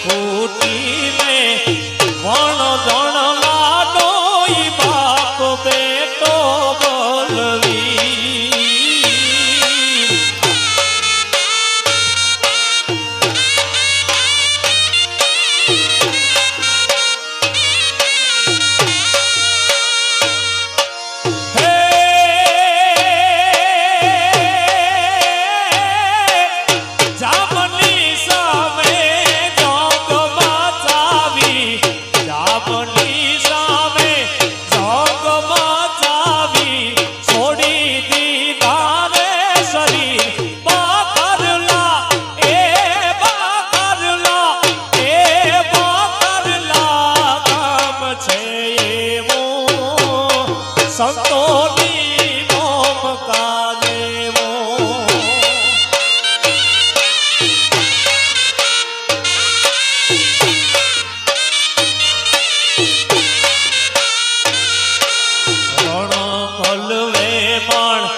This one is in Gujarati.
ખૂટી ને વણ જણ સંતોની મોમકા દેવો પણ